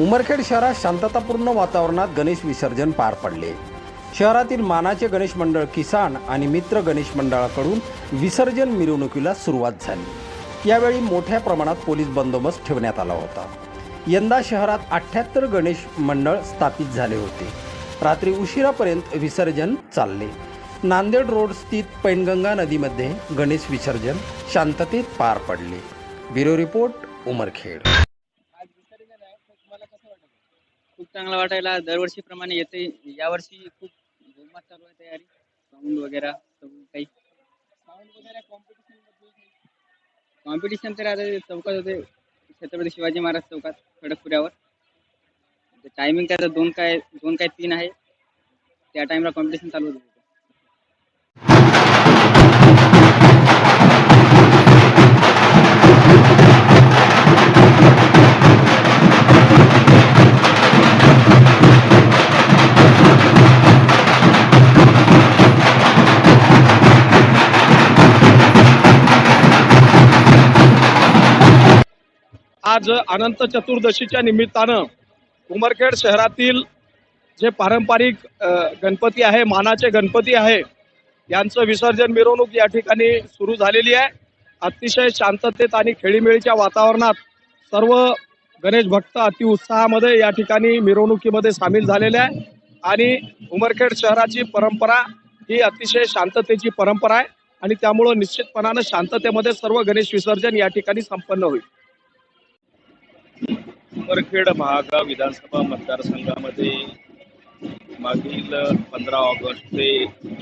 उमरखेड शहरात शांततापूर्ण वातावरणात गणेश विसर्जन पार पडले. शहरातील मानाचे गणेश मंडळ किसान आणि मित्र गणेश मंडळाकडून विसर्जन मिरवणुकीला सुरुवात झाली. यावेळी मोठ्या प्रमाणात पोलीस बंदोबस्त ठेवण्यात आला होता. यंदा शहरात अठ्ठ्याहत्तर गणेश मंडळ स्थापित झाले होते. रात्री उशिरापर्यंत विसर्जन चालले. नांदेड रोड स्थित पैनगंगा नदीमध्ये गणेश विसर्जन शांततेत पार पडले. ब्युरो रिपोर्ट उमरखेड आज विसर्जन आहे तर तुम्हाला कसं वाटत? खूप चांगला वाटायला दरवर्षीप्रमाणे येते. यावर्षी खूप जोमात चालू आहे तयारी. साऊंड वगैरे सर्व काही. साऊंड वगैरे कॉम्पिटिशन कॉम्पिटिशन तर आता चौकात होते. छत्रपती शिवाजी महाराज चौकात खडकपुऱ्यावर. टायमिंग काय दोन काय दोन काय तीन आहे. त्या टाईमला कॉम्पिटिशन चालू होतं. आज अनंत चतुर्दशीच्या निमित्तानं उमरखेड शहरातील जे पारंपरिक गणपती आहे मानाचे गणपती आहे यांचं विसर्जन मिरवणूक या ठिकाणी सुरू झालेली आहे. अतिशय शांततेत आणि खेळीमेळीच्या वातावरणात सर्व गणेश भक्त अतिउत्साहामध्ये या ठिकाणी मिरवणुकीमध्ये सामील झालेले आहे. आणि उमरखेड शहराची परंपरा ही अतिशय शांततेची परंपरा आहे. आणि त्यामुळं निश्चितपणानं शांततेमध्ये सर्व गणेश विसर्जन या ठिकाणी संपन्न होईल. उमरखेड महागाव विधानसभा मतदारसंघामध्ये मागील पंधरा ऑगस्ट ते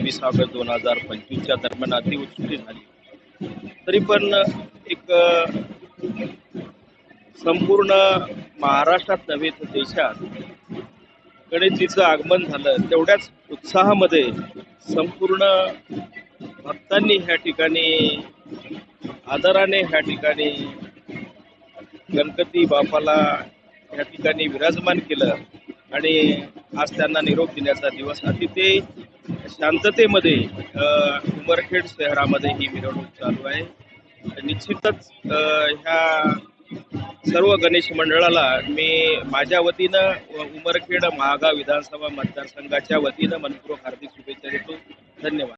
वीस ऑगस्ट दोन हजार पंचवीसच्या दरम्यान अतिउत्सुकी झाली. तरी पण एक संपूर्ण महाराष्ट्रात नव्हे तर देशात गणेशजीचं आगमन झालं तेवढ्याच उत्साहामध्ये संपूर्ण भक्तांनी ह्या ठिकाणी आदराने ह्या ठिकाणी गणपती बापाला या ठिकाणी विराजमान केलं आणि आज त्यांना निरोप देण्याचा दिवस. अतिथे शांततेमध्ये उमरखेड शहरामध्ये ही मिरवणूक चालू आहे. निश्चितच ह्या सर्व गणेश मंडळाला मी माझ्या वतीनं उमरखेड महागाव विधानसभा मतदारसंघाच्या वतीनं मनपूर्वक हार्दिक शुभेच्छा देतो. धन्यवाद.